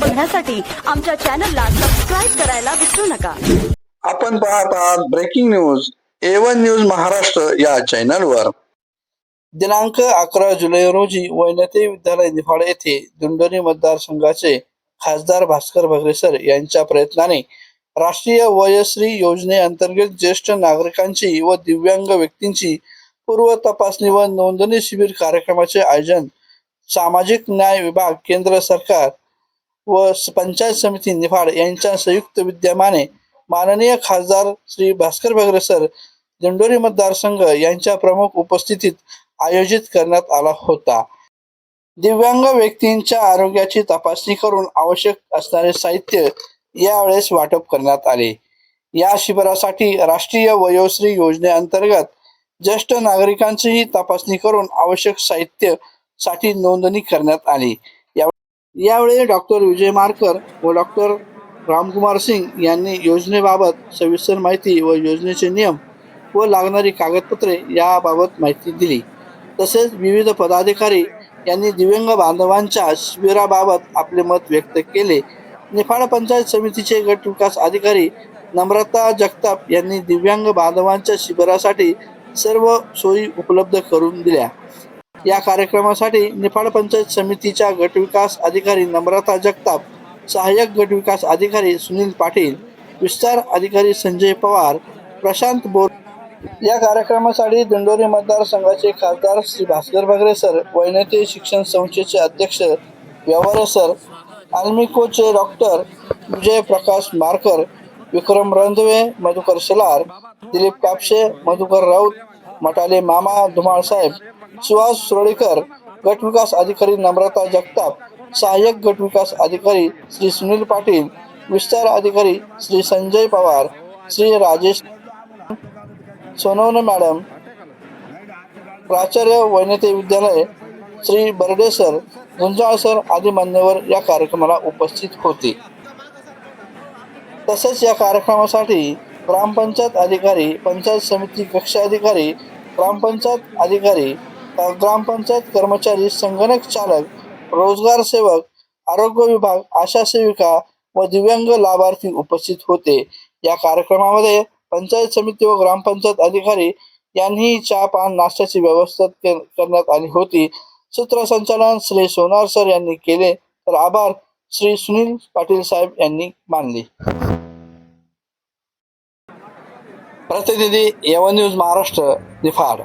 पाहण्यासाठी आमच्या चॅनलला सबस्क्राईब करायला विसरू नका. आपण पाहत आहात breaking news A one news Maharashtra या चॅनलवर दिनांक अकरा जुलै रोजी वैनते विद्यालय निफाड येथे दुंडोरी मतदारसंघाचे खासदार भास्कर भगरेसर यांच्या प्रयत्नाने राष्ट्रीय वयश्री योजनेअंतर्गत ज्येष्ठ नागरिकांची व दिव्यांग व्यक्तींची पूर्व तपासणी व नोंदणी शिबिर कार्यक्रमाचे आयोजन सामाजिक न्याय विभाग केंद्र सरकार व पंचायत समिती निफाड यांच्या संयुक्त विद्यमाने माननीय खासदार श्री भास्कर भगरे सर दिंडोरी मतदारसंघ यांच्या प्रमुख उपस्थितीत आयोजित करण्यात आला होता. दिव्यांग व्यक्तींच्या आरोग्याची तपासणी करून आवश्यक असणारे साहित्य यावेळेस वाटप करण्यात आले. या शिबिरासाठी राष्ट्रीय वयोश्री योजनेअंतर्गत ज्येष्ठ नागरिकांचीही तपासणी करून आवश्यक साहित्यसाठी नोंदणी करण्यात आली. यावेळी डॉक्टर विजय मारकर व डॉक्टर रामकुमार सिंग यांनी योजनेबाबत सविस्तर माहिती व योजनेचे नियम व लागणारी कागदपत्रे याबाबत माहिती दिली. तसेच विविध पदाधिकारी यांनी दिव्यांग बांधवांच्या शिबिराबाबत आपले मत व्यक्त केले. निफाड पंचायत समितीचे गट विकास अधिकारी नम्रता जगताप यांनी दिव्यांग बांधवांच्या शिबिरासाठी सर्व सोयी उपलब्ध करून दिल्या. या कार्यक्रमासाठी निफाड पंचायत समितीच्या गटविकास अधिकारी नम्रता जगताप सहाय्यक गटविकास अधिकारी सुनील पाटील विस्तार अधिकारी संजय पवार प्रशांत बोर या कार्यक्रमासाठी दिंडोरी मतदारसंघाचे खासदार श्री भास्कर भगरे सर वैनते शिक्षण संस्थेचे अध्यक्ष व्यवहार सर आल्मिकोचे डॉक्टर विजय प्रकाश मारकर विक्रम रंधवे मधुकर शेलार दिलीप कापशे मधुकर राऊत मटाले मामा धुमाळ साहेब सुहास सुरळीकर गट विकास अधिकारी नम्रता जगताप सहाय्यक गट विकास अधिकारी श्री सुनील पाटील विस्तार अधिकारी श्री संजय पवार श्री राजेश सोनवणे मॅडम प्राचार्य वैनते विद्यालय श्री बर्डे सर गुंजाळ सर आदी मान्यवर या कार्यक्रमाला उपस्थित होते. तसेच या कार्यक्रमासाठी ग्रामपंचायत अधिकारी पंचायत समिती कक्ष अधिकारी ग्रामपंचायत अधिकारी ग्रामपंचायत कर्मचारी संगणक चालक रोजगार सेवक आरोग्य विभाग आशा सेविका व दिव्यांग लाभार्थी उपस्थित होते. या कार्यक्रमामध्ये पंचायत समिती व ग्रामपंचायत अधिकारी यांनी चहा पान नाश्त्याची व्यवस्था करण्यात आली होती. सूत्रसंचालन श्री सोनार सर यांनी केले. तर आभार श्री सुनील पाटील साहेब यांनी मानले. प्रतिनिधी यवन न्यूज महाराष्ट्र निफाड